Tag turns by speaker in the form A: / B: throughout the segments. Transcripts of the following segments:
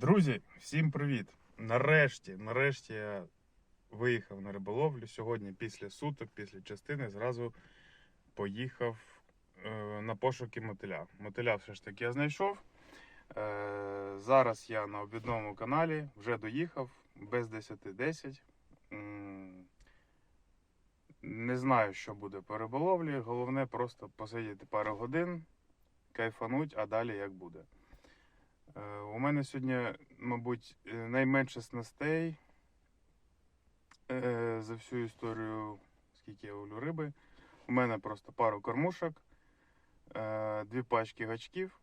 A: Друзі, всім привіт! Нарешті, нарешті я виїхав на риболовлю. Сьогодні після суток, після частини, зразу поїхав е, на пошуки мотиля. Мотиля все ж таки я знайшов. Е, зараз я на обідному каналі, вже доїхав без 10-10. Не знаю, що буде по риболовлі. Головне просто посидіти пару годин, кайфануть, а далі як буде. Е, У мене сьогодні, мабуть, е, найменше снастей е, за всю історію, скільки я ловлю риби. У мене просто пару кормушок, дві пачки гачків,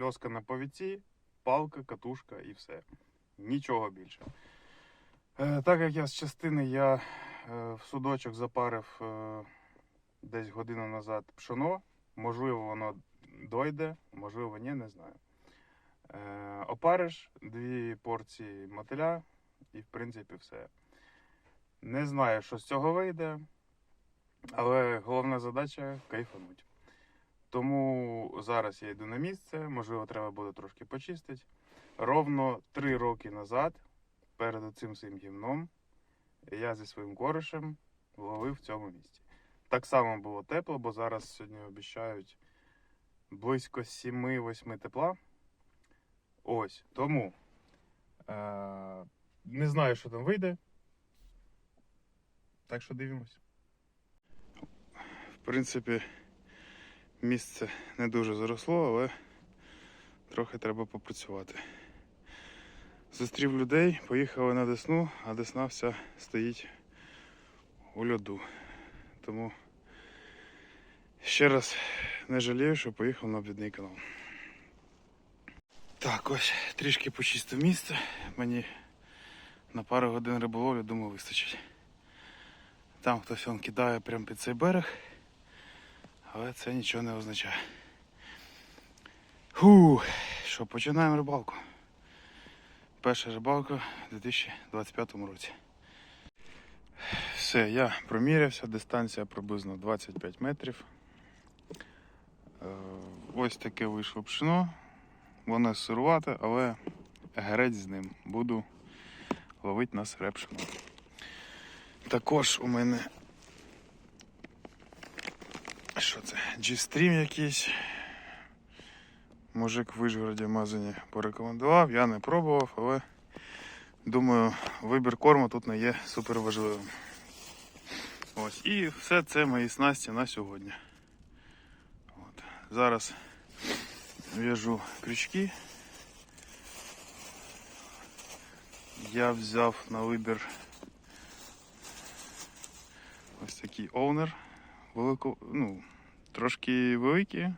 A: льоска на повіці, палка, катушка і все. Нічого більше. Так як я з частини я в судочок запарив десь годину назад пшоно, можливо, воно дойде, можливо, ні, не знаю. Е, опариш дві порції мотиля, і в принципі все. Не знаю, що з цього вийде, але головна задача кайфануть. Тому зараз я йду на місце, можливо, треба буде трошки почистити. Ровно три роки назад, перед цим цим гімном, я зі своїм коришем ловив в цьому місці. Так само було тепло, бо зараз сьогодні обіцяють близько 7-8 тепла. Ось, тому е- не знаю, що там вийде. Так що дивимось. В принципі, місце не дуже заросло, але трохи треба попрацювати. Зустрів людей, поїхали на Десну, а Десна вся стоїть у льоду. Тому ще раз не жалію, що поїхав на обідний канал. Так, ось трішки почистив місце. Мені на пару годин риболовлі, думаю, вистачить. Там хтось он кидає прямо під цей берег, але це нічого не означає. Фу, що, починаємо рибалку. Перша рибалка у 2025 році. Все, я промірявся, дистанція приблизно 25 метрів. Е, Ось таке вийшло пшено. Воно сирувате, але грець з ним. Буду ловити на сире. Також у мене. Що це? G-Stream якийсь. Мужик в Вишгороді Мазані порекомендував, я не пробував, але думаю, вибір корму тут не є супер важливим. Ось. І все це мої снасті на сьогодні. Зараз в'яжу крючки. Я взяв на вибір ось такий овнер. Велико, ну, трошки великий,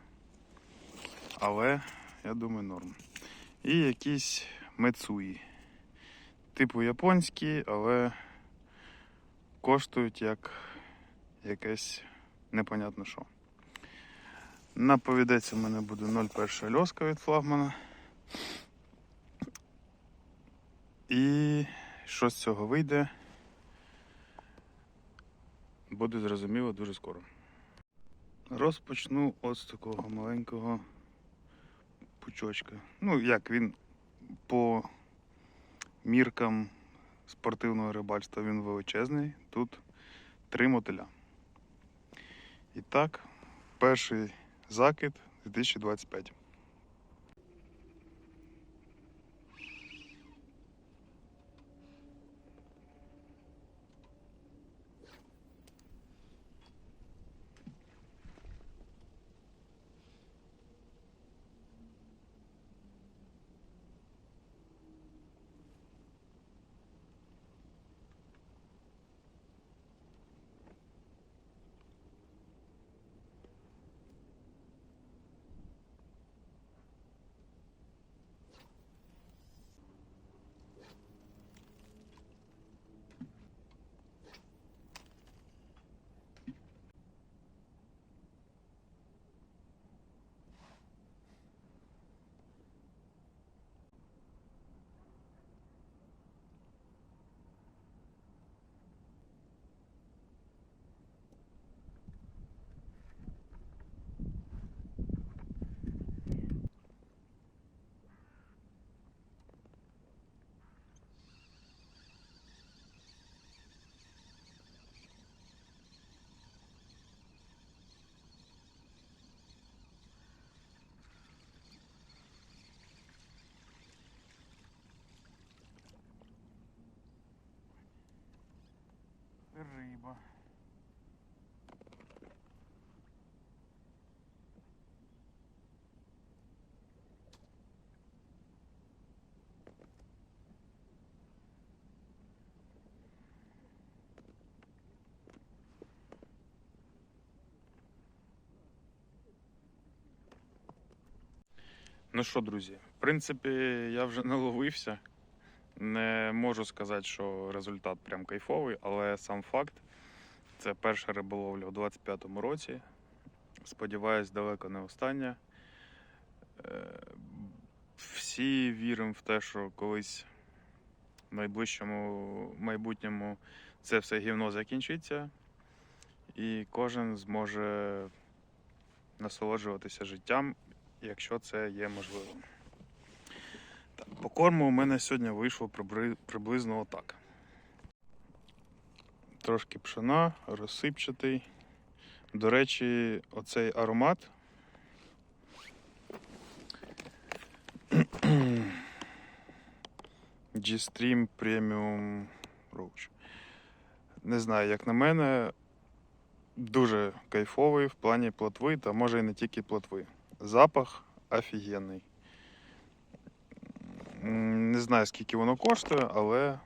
A: але я думаю норм. І якісь мецуї. Типу японські, але коштують як якесь непонятно що. На повідець у мене буде 0,1 льоска від флагмана. І що з цього вийде, буде зрозуміло дуже скоро. Розпочну от з такого маленького пучочка. Ну, як він по міркам спортивного рибальства він величезний. Тут три мотиля. І так, перший закид 2025. Риба. Ну що, друзі, в принципі, я вже наловився. Не можу сказати, що результат прям кайфовий, але сам факт це перша риболовля у 25-му році. Сподіваюсь, далеко не остання. Е, Всі віримо в те, що колись в найближчому майбутньому це все гівно закінчиться, і кожен зможе насолоджуватися життям, якщо це є можливим. По корму у мене сьогодні вийшло приблизно отак. Трошки пшена, розсипчатий. До речі, оцей аромат. G-Stream Premium Roach. Не знаю, як на мене, дуже кайфовий в плані плотви, та може і не тільки плотви. Запах офігенний. Не знаю, скільки воно коштує, але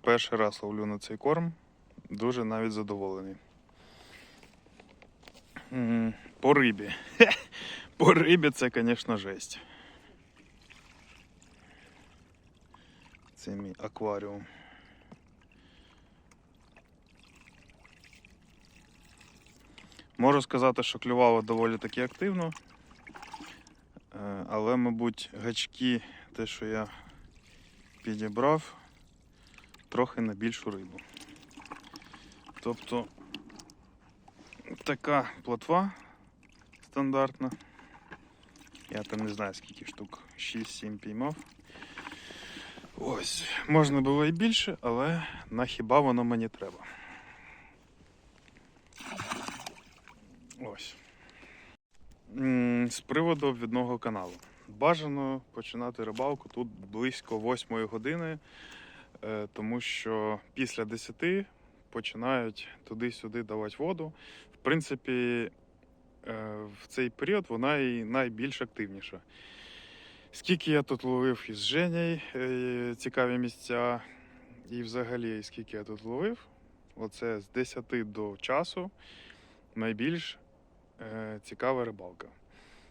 A: перший раз ловлю на цей корм. Дуже навіть задоволений. По рибі. По рибі це, звісно, жесть. Це мій акваріум. Можу сказати, що клювало доволі таки активно. Е, Але, мабуть, гачки, те, що я підібрав, трохи на більшу рибу. Тобто така плотва стандартна. Я там не знаю скільки штук, 6-7 піймав. Ось, можна було і більше, але на хіба воно мені треба. Ось. З приводу обвідного каналу. Бажано починати рибалку тут близько 8 години, е, тому що після 10 починають туди-сюди давати воду. В принципі, е, в цей період вона і найбільш активніша. Скільки я тут ловив із Женєю е, цікаві місця, і взагалі, скільки я тут ловив, оце з 10 до часу найбільш цікава рибалка.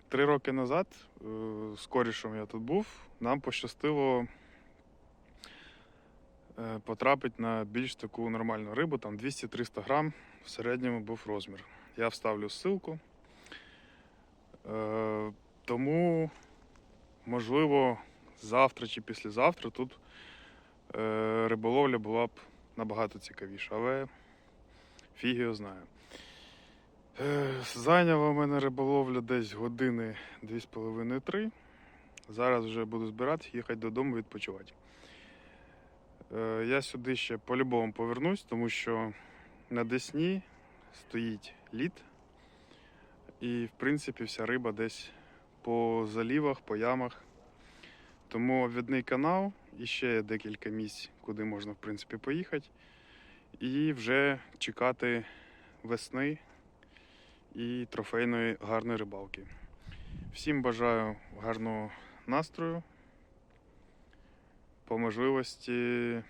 A: Три роки назад, е, з корішем я тут був, нам пощастило е, потрапити на більш таку нормальну рибу, там 200-300 грам в середньому був розмір. Я вставлю ссылку. Е, Тому, можливо, завтра чи післязавтра тут риболовля була б набагато цікавіша, але фіг його знає. Зайняла в мене риболовля десь години 2,5-3. Зараз вже буду збиратися, їхати додому відпочивати. Е, Я сюди ще по-любому повернусь, тому що на Десні стоїть лід. І, в принципі, вся риба десь по залівах, по ямах. Тому обвідний канал і ще є декілька місць, куди можна, в принципі, поїхати. І вже чекати весни і трофейної гарної рибалки. Всім бажаю гарного настрою. По можливості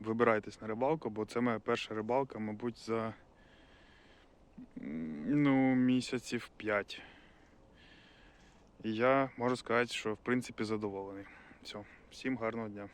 A: вибирайтесь на рибалку, бо це моя перша рибалка, мабуть, за ну, місяців 5. І я можу сказати, що в принципі задоволений. Все, всім гарного дня.